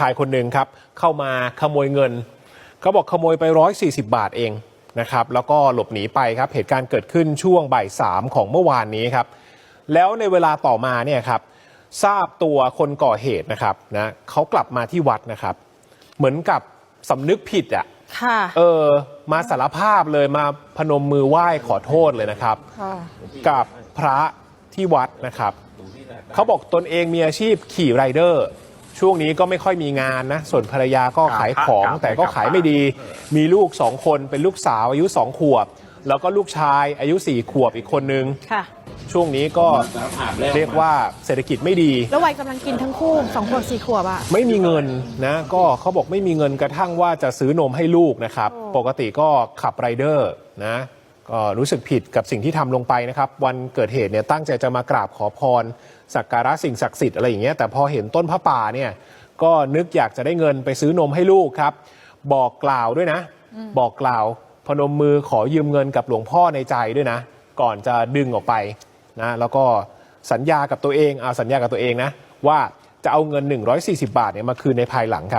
ชายคนหนึ่งครับ เข้ามาขโมยเงินเขาบอกขโมยไป 140 บาทเองนะครับ แล้วก็หลบหนีไปครับ เหตุการณ์เกิดขึ้นช่วงบ่ายสามของเมื่อวานนี้ครับ แล้วในเวลาต่อมาเนี่ยครับ ทราบตัวคนก่อเหตุนะครับนะเขากลับมาที่วัดนะครับ เหมือนกับสำนึกผิดอะค่ะเออมาสารภาพเลยมาพนมมือไหว้ขอโทษเลยนะครับ ค่ะกับพระที่วัดนะครับ เขาบอกตนเองมีอาชีพขี่ไรเดอร์ ช่วงนี้ก็ไม่ค่อยมีงานนะ ส่วนภรรยาก็ขายของ แต่ก็ขายไม่ดี มีลูกสองคนเป็นลูกสาวอายุสองขวบ แล้วก็ลูกชายอายุสี่ขวบอีกคนนึงค่ะช่วงนี้ก็เรียกว่าเศรษฐกิจไม่ดี แล้ววัยกำลังกินทั้งคู่สองขวบสี่ขวบอะไม่มีเงินนะก็เขาบอกไม่มีเงินกระทั่งว่าจะซื้อนมให้ลูกนะครับโอ้ปกติก็ขับไรเดอร์นะ ก็รู้สึกผิดกับสิ่งที่ทำลงไปนะครับ วันเกิดเหตุเนี่ยตั้งใจจะมากราบขอพร สักการะสิ่งศักดิ์สิทธิ์อะไรอย่างเงี้ยแต่พอเห็นต้นพระป่าเนี่ยก็นึกอยากจะได้เงินไปซื้อนมให้ลูกครับ บอกกล่าวด้วยนะ บอกกล่าวพนมมือขอยืมเงินกับหลวงพ่อในใจด้วยนะ ก่อนจะดึงออกไปนะแล้วก็สัญญากับตัวเองเอาสัญญากับตัวเองนะว่าจะเอาเงิน 140 บาทเนี่ยมาคืนในภายหลังครับ